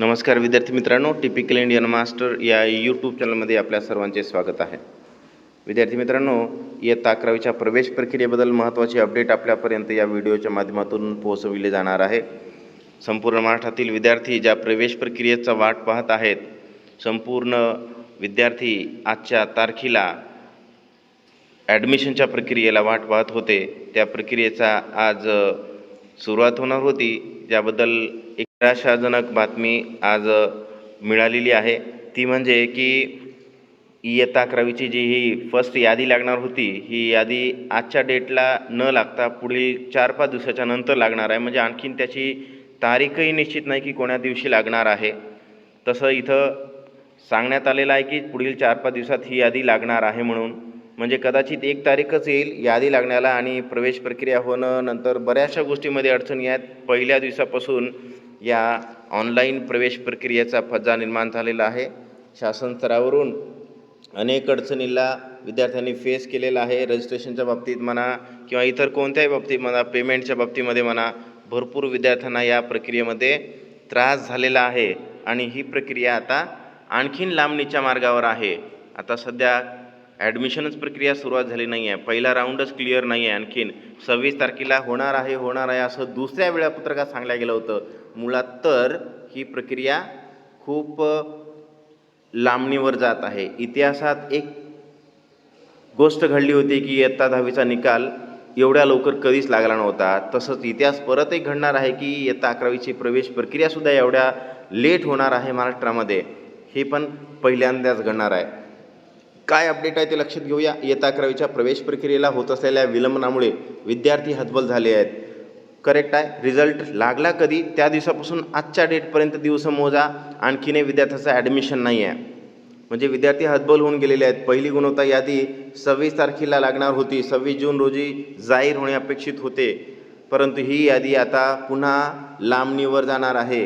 नमस्कार विद्यार्थी मित्रांनो टिपिकल इंडियन मास्टर या यूट्यूब चॅनलमध्ये आपल्या सर्वांचे स्वागत आहे. विद्यार्थी मित्रांनो इयत्ता अकरावीच्या प्रवेश प्रक्रियेबद्दल महत्त्वाची अपडेट आपल्यापर्यंत या व्हिडिओच्या माध्यमातून पोहोचविली जाणार आहे. संपूर्ण महाराष्ट्रातील विद्यार्थी ज्या प्रवेश प्रक्रियेचा वाट पाहत आहेत संपूर्ण विद्यार्थी आजच्या तारखेला ॲडमिशनच्या प्रक्रियेला वाट पाहत होते. त्या प्रक्रियेचा आज सुरुवात होणार होती. ज्याबद्दल निराशाजनक बातमी आज मिळालेली आहे. ती म्हणजे की इयत्ता अकरावीची जी ही फर्स्ट यादी लागणार होती ही यादी आजच्या डेटला न लागता पुढील चार पाच दिवसाच्या नंतर लागणार आहे. म्हणजे आणखीन त्याची तारीखही निश्चित नाही की कोण्या दिवशी लागणार आहे. तसं इथं सांगण्यात आलेलं आहे की पुढील चार पाच दिवसात ही यादी लागणार आहे म्हणून. म्हणजे कदाचित एक तारीखच येईल यादी लागण्याला आणि प्रवेश प्रक्रिया होणं नंतर बऱ्याचशा गोष्टीमध्ये अडचणी आहेत. पहिल्या दिवसापासून या ऑनलाईन प्रवेश प्रक्रियेचा फज्जा निर्माण झालेला आहे. शासन स्तरावरून अनेक अडचणीला विद्यार्थ्यांनी फेस केलेला आहे. रजिस्ट्रेशनच्या बाबतीत म्हणा किंवा इतर कोणत्याही बाबतीत म्हणा पेमेंटच्या बाबतीमध्ये म्हणा भरपूर विद्यार्थ्यांना या प्रक्रियेमध्ये त्रास झालेला आहे. आणि ही प्रक्रिया आता आणखीन लांबणीच्या मार्गावर आहे. आता सध्या ॲडमिशनच प्रक्रिया सुरुवात झाली नाही आहे पहिला राऊंडच क्लिअर नाही आहे आणखीन सव्वीस तारखेला होणार आहे होणार आहे असं दुसऱ्या वेळापत्रकात सांगलं गेलं होतं. मुळात तर ही प्रक्रिया खूप लांबणीवर जात आहे. इतिहासात एक गोष्ट घडली होती की इयत्ता दहावीचा निकाल एवढ्या लवकर कधीच लागला नव्हता. तसंच इतिहास परत एक घडणार आहे की इयत्ता अकरावीची प्रवेश प्रक्रियासुद्धा एवढ्या लेट होणार आहे महाराष्ट्रामध्ये. हे पण पहिल्यांदाच घडणार आहे. काय अपडेट आहे ते लक्षात घेऊया. इयत्ता अकरावीच्या प्रवेश प्रक्रियेला होत असलेल्या विलंबनामुळे विद्यार्थी हतबल झाले आहेत. करेक्ट आहे. रिझल्ट लागला कधी? त्या दिवसापासून आजच्या डेटपर्यंत दिवस मोजा. आणखीने विद्यार्थ्याचं ॲडमिशन नाही आहे. म्हणजे विद्यार्थी हतबल होऊन गेलेले आहेत. पहिली गुणवत्ता यादी सव्वीस तारखेला लागणार होती. सव्वीस जून रोजी जाहीर होणे अपेक्षित होते. परंतु ही यादी आता पुन्हा लांबणीवर जाणार आहे.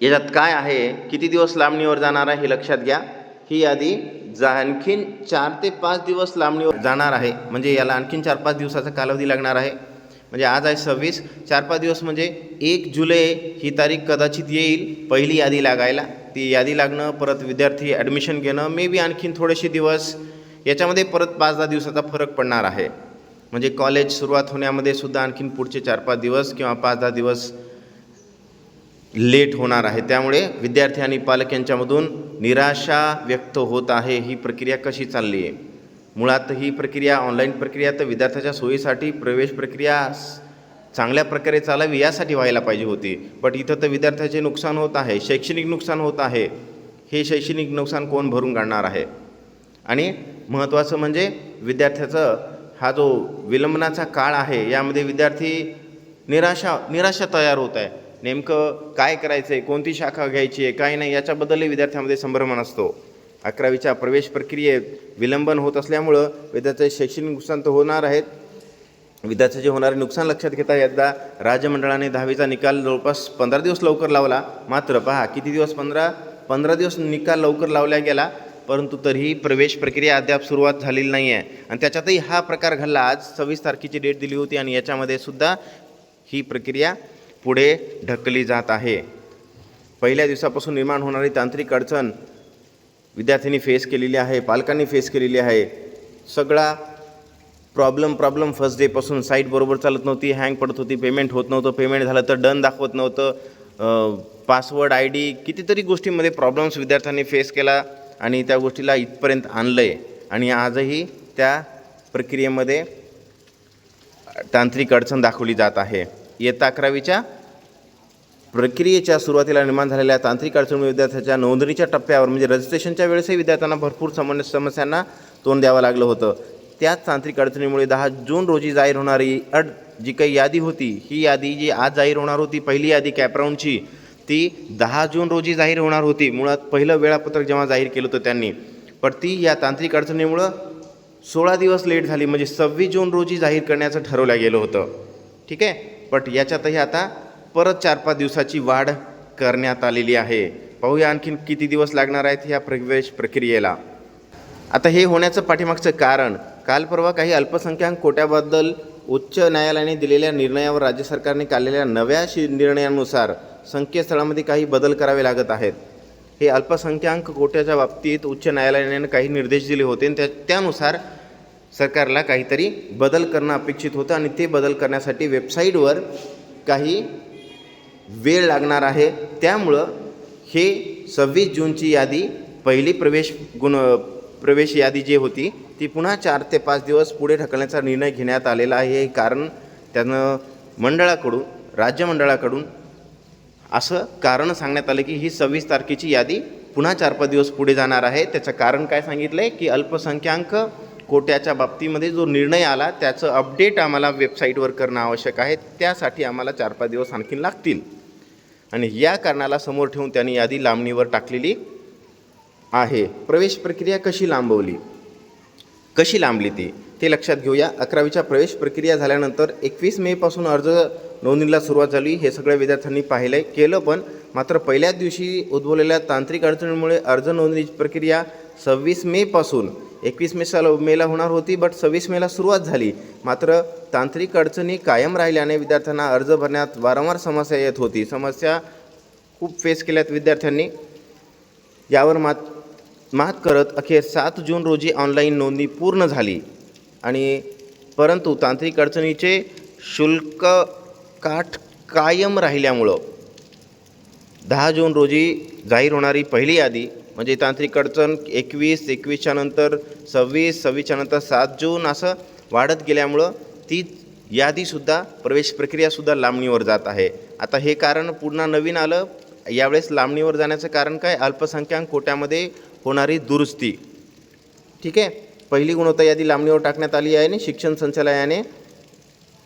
याच्यात काय आहे? किती दिवस लांबणीवर जाणार आहे हे लक्षात घ्या. ही यादी जा आणखीन चार ते पाच दिवस लांबणीवर जाणार आहे. म्हणजे याला आणखीन चार पाच दिवसाचा कालावधी लागणार आहे. म्हणजे आज आहे सव्वीस. चार पाच दिवस म्हणजे एक जुलै ही तारीख कदाचित येईल पहिली यादी लागायला. ती यादी लागणं परत विद्यार्थी ॲडमिशन घेणं मे बी आणखीन थोडेसे दिवस. याच्यामध्ये परत पाच दहा दिवसाचा फरक पडणार आहे. म्हणजे कॉलेज सुरुवात होण्यामध्ये सुद्धा आणखीन पुढचे चार पाच दिवस किंवा पाच दहा दिवस लेट होणार आहे. त्यामुळे विद्यार्थी आणि पालक यांच्यामधून निराशा व्यक्त होत आहे. ही प्रक्रिया कशी चालली आहे? मुळात ही प्रक्रिया ऑनलाईन प्रक्रिया तर विद्यार्थ्याच्या सोयीसाठी प्रवेश प्रक्रिया चांगल्या प्रकारे चालावी यासाठी व्हायला पाहिजे होती. बट इथं तर विद्यार्थ्याचे नुकसान होत आहे. शैक्षणिक नुकसान होत आहे. हे शैक्षणिक नुकसान कोण भरून काढणार आहे? आणि महत्त्वाचं म्हणजे विद्यार्थ्याचं हा जो विलंबनाचा काळ आहे यामध्ये विद्यार्थी निराशा निराशा तयार होत आहे. नेमकं काय करायचं आहे कोणती शाखा घ्यायची आहे काय नाही याच्याबद्दलही विद्यार्थ्यामध्ये संभ्रमण असतो अकरावीच्या प्रवेश प्रक्रियेत विलंबन होत असल्यामुळं विद्यार्थ्याचे शैक्षणिक नुकसान तर होणार आहेत. विद्यार्थ्याचे होणारे नुकसान लक्षात घेता यंदा राज्यमंडळाने दहावीचा निकाल जवळपास पंधरा दिवस लवकर लावला. मात्र पहा किती दिवस? पंधरा पंधरा दिवस निकाल लवकर लावला गेला परंतु तरीही प्रवेश प्रक्रिया अद्याप सुरुवात झालेली नाही आहे आणि त्याच्यातही हा प्रकार घडला. आज सव्वीस तारखेची डेट दिली होती आणि याच्यामध्ये सुद्धा ही प्रक्रिया पुढे ढकलली जात आहे. पहिल्या दिवसापासून निर्माण होणारी तांत्रिक अडचण विद्यार्थ्यांनी फेस केलेली आहे पालकांनी फेस केलेली आहे. सगळा प्रॉब्लेम प्रॉब्लेम फर्स्ट डेपासून साईट बरोबर चालत नव्हती हँग पडत होती पेमेंट होत नव्हतं पेमेंट झालं तर डन दाखवत नव्हतं. पासवर्ड आय डी कितीतरी गोष्टींमध्ये प्रॉब्लेम्स विद्यार्थ्यांनी फेस केला आणि त्या गोष्टीला इथपर्यंत आणलं आहे आणि आजही त्या प्रक्रियेमध्ये तांत्रिक अडचण दाखवली जात आहे. इयत्ता अकरावीच्या प्रक्रियेच्या सुरुवातीला निर्माण झालेल्या तांत्रिक अडचणीमुळे विद्यार्थ्याच्या नोंदणीच्या टप्प्यावर म्हणजे रजिस्ट्रेशनच्या वेळेसही विद्यार्थ्यांना भरपूर सम समस्यांना तोंड द्यावं लागलं होतं. त्याच तांत्रिक अडचणीमुळे दहा जून रोजी जाहीर होणारी अड जी काही यादी होती ही यादी जी आज जाहीर होणार होती पहिली यादी कॅपराऊंडची ती दहा जून रोजी जाहीर होणार होती. मुळात पहिलं वेळापत्रक जेव्हा जाहीर केलं होतं त्यांनी. पण ती या तांत्रिक अडचणीमुळं सोळा दिवस लेट झाली म्हणजे सव्वीस जून रोजी जाहीर करण्याचं ठरवलं गेलं होतं. ठीक आहे? बट याच्यातही आता परत चार पाच दिवसाची वाढ करण्यात आलेली आहे. पाहूया आणखीन किती दिवस लागणार आहेत ह्या प्रवेश प्रक्रियेला. आता हे होण्याचं पाठीमागचं कारण काल परवा काही अल्पसंख्याक कोट्याबद्दल उच्च न्यायालयाने दिलेल्या निर्णयावर राज्य सरकारने काढलेल्या नव्या शि निर्णयानुसार संकेतस्थळामध्ये काही बदल करावे लागत आहेत. हे अल्पसंख्याक कोट्याच्या बाबतीत उच्च न्यायालयाने काही निर्देश दिले होते आणि त्या त्यानुसार सरकारला काहीतरी बदल करणं अपेक्षित होतं आणि ते बदल करण्यासाठी वेबसाईटवर काही वेळ लागणार आहे. त्यामुळं हे सव्वीस जूनची यादी पहिली प्रवेश गुण प्रवेश यादी जी होती ती पुन्हा चार ते पाच दिवस पुढे ढकलण्याचा निर्णय घेण्यात आलेला आहे. हे कारण त्यानं मंडळाकडून राज्य मंडळाकडून असं कारण सांगण्यात आलं की ही सव्वीस तारखेची यादी पुन्हा चार पाच दिवस पुढे जाणार आहे. त्याचं कारण काय सांगितलं आहे की अल्पसंख्याक कोट्याच्या बाबतीमध्ये जो निर्णय आला त्याचं अपडेट आम्हाला वेबसाईटवर करणं आवश्यक आहे. त्यासाठी आम्हाला चार पाच दिवस आणखीन लागतील. आणि या कारणाला समोर ठेवून त्यांनी यादी लांबणीवर टाकलेली आहे. प्रवेश प्रक्रिया कशी लांबवली? कशी लांबली ती? ते लक्षात घेऊया. अकरावीच्या प्रवेश प्रक्रिया झाल्यानंतर एकवीस मेपासून अर्ज नोंदणीला सुरुवात झाली. हे सगळ्या विद्यार्थ्यांनी पाहिलं आहे केलं पण मात्र पहिल्याच दिवशी उद्भवलेल्या तांत्रिक अडचणीमुळे अर्ज नोंदणीची प्रक्रिया सव्वीस मेपासून एकवीस मे साल मेला होणार होती बट सव्वीस मेला सुरुवात झाली. मात्र तांत्रिक अडचणी कायम राहिल्याने विद्यार्थ्यांना अर्ज भरण्यात वारंवार समस्या येत होती. समस्या खूप फेस केल्यात विद्यार्थ्यांनी. यावर मात मात करत अखेर सात जून रोजी ऑनलाईन नोंदणी पूर्ण झाली. आणि परंतु तांत्रिक अडचणीचे शुल्क काठ कायम राहिल्यामुळं दहा जून रोजी जाहीर होणारी पहिली यादी म्हणजे तांत्रिक अडचण एकवीस एकवीसच्या नंतर सव्वीस सव्वीसच्या नंतर सात जून असं वाढत गेल्यामुळं ती यादीसुद्धा प्रवेश प्रक्रियासुद्धा लांबणीवर जात आहे. आता हे कारण पुन्हा नवीन आलं यावेळेस लांबणीवर जाण्याचं कारण काय? अल्पसंख्याक कोट्यामध्ये होणारी दुरुस्ती. ठीक आहे? पहिली गुणवत्ता यादी लांबणीवर टाकण्यात आली आहे आणि शिक्षण संचालयाने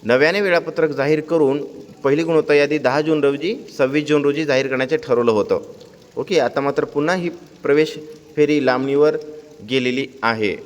नव्याने वेळापत्रक जाहीर करून पहिली गुणवत्ता यादी दहा जून रोजी सव्वीस जून रोजी जाहीर करण्याचे ठरवलं होतं. ओके आता मात्र पुन्हा ही प्रवेश फेरी लांबणीवर गेलेली आहे.